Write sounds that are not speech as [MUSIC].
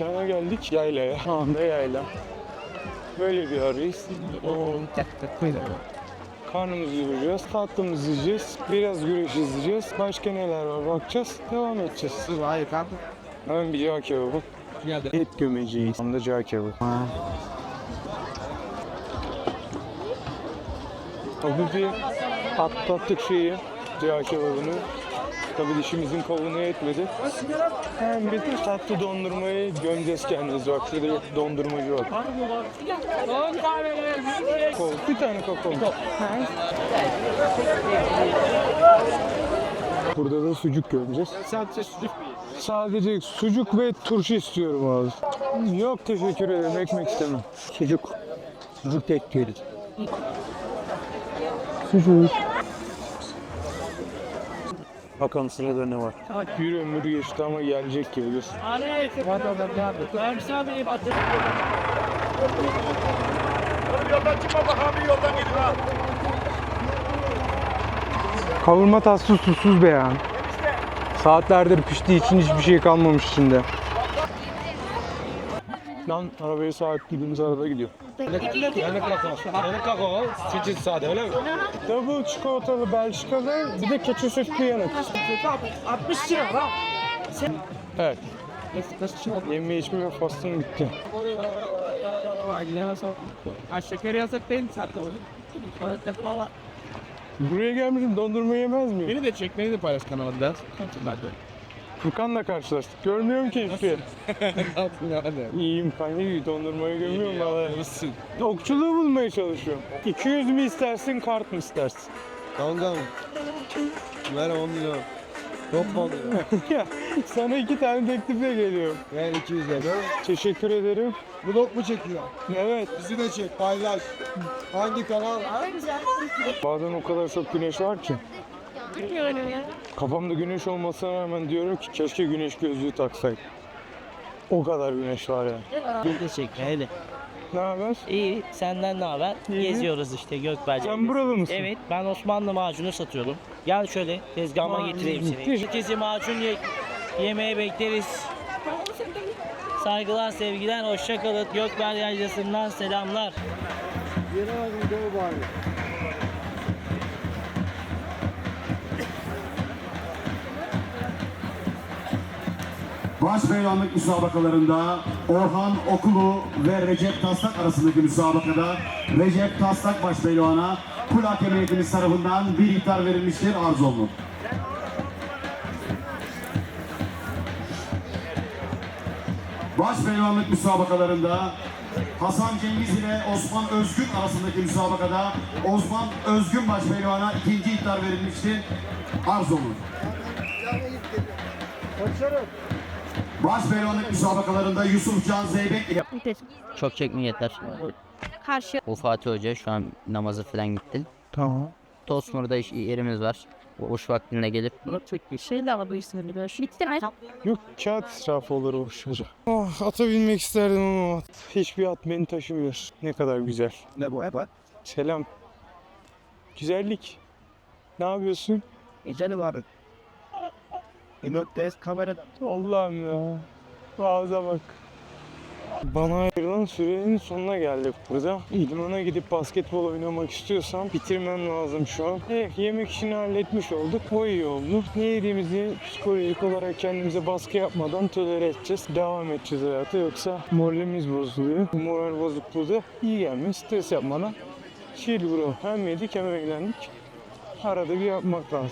mekana geldik. Yaylaya. Şu anda yayla. Böyle bir arayız. Karnımızı doyuracağız, tatlımızı yiyeceğiz, biraz güreş izleyeceğiz. Başka neler var bakacağız, devam edeceğiz. Hayır kanka. Hemen bir cağ kebabı. Et gömeceğiz. Tam da cağ kebabı. Hafif bir patlattık şeyi, cağ kebabını. Tabii dişimizin kavunu yetmedi. Hem bir de tatlı dondurmayı gömeceğiz kendimiz. Bak şurada dondurmacı var. Kol. Bir tane kakao. Burada da sucuk göreceğiz. Sadece sucuk. Sadece sucuk ve turşu istiyorum abi. Yok teşekkür ederim. Ekmek istemem. Sucuk. Sucuk tek diyoruz. Sucuk. Bakalım sırada ne var? Bir ömür geçti ama gelecek gibi dur. Kavurma tatlısı susuz be ya. Saatlerdir piştiği için hiçbir şey kalmamış içinde. Lan arabaya sahip gidimiz arada gidiyor. Yani kakao. Yani kakao. Sucuk sade öyle mi? Double çikolatalı Belçikalı bir de keçi sütlü yanık. 60 lira lan. Evet. Yeme içme fastım bitti. Şeker yasak değil zaten. Buraya gelmişim dondurma yemez miyim? Beni de çek, beni de paylaş kanalında. Hadi. Furkan'la karşılaştık. Görmüyorum ki hiçbir yer. [LAUGHS] Ne yaptın ya hadi. İyiyim kanka iyi dondurmayı görmüyorum valla. Nasılsın? Okçuluğu bulmaya çalışıyorum. 200 mü istersin kart mı istersin? Kankam. Ver 10 lira. Çok mu [LAUGHS] ya sana iki tane teklifle geliyorum. Ver 200 lira. Teşekkür ederim. Vlog mu çekiyor? Evet. Bizi de çek, paylaş. Hangi kanal? Bazen o kadar çok güneş var ki. Kafamda güneş olmasına rağmen diyorum ki keşke güneş gözlüğü taksaydım. O kadar güneş var ya. Bir teşekkür ederim. Ne haber? İyi, senden ne haber? İyi. Geziyoruz işte Gökberk. Sen buralı mısın? Evet, ben Osmanlı macunu satıyorum. Gel şöyle tezgahıma Macun. getireyim seni. Herkesi macun ye yemeğe bekleriz. Saygılar, sevgiler, hoşça kalın. Gökberk Yaylası'ndan selamlar. Başpehlivanlık müsabakalarında Orhan Okulu ve Recep Taslak arasındaki müsabakada Recep Taslak Başpehlivan'a kul hakemiyetimiz tarafından bir ihtar verilmiştir arz olunur. Başpehlivanlık müsabakalarında Hasan Cengiz ile Osman Özgün arasındaki müsabakada Osman Özgün Başpehlivan'a ikinci ihtar verilmiştir arz olunur. Başpehlivanlık müsabakalarında Yusuf Can Zeybek ile Çok çekme yeter. Karşı. Bu Fatih Hoca şu an namazı falan gitti. Tamam. Tosmur'da iş, yerimiz var. Boş vaktinde gelip Şey de ismini böyle. Bitti mi? Yok kağıt israfı olur o çocuğa. Oh, ata binmek isterdim ama at. hiçbir at beni taşımıyor. Ne kadar güzel. Ne bu? Hep Selam. Güzellik. Ne yapıyorsun? Güzel var. Emot kameradan. Allah'ım ya. Ağza bak. Bana ayrılan sürenin sonuna geldik burada. İdmana gidip basketbol oynamak istiyorsam bitirmem lazım şu an. Evet yemek işini halletmiş olduk. O iyi oldu. Ne yediğimizi psikolojik olarak kendimize baskı yapmadan tolere edeceğiz. Devam edeceğiz hayata yoksa moralimiz bozuluyor. Moral bozukluğu da iyi gelmez. Stres yapmadan chill bro. Hem yedik hem eğlendik. Arada bir yapmak lazım.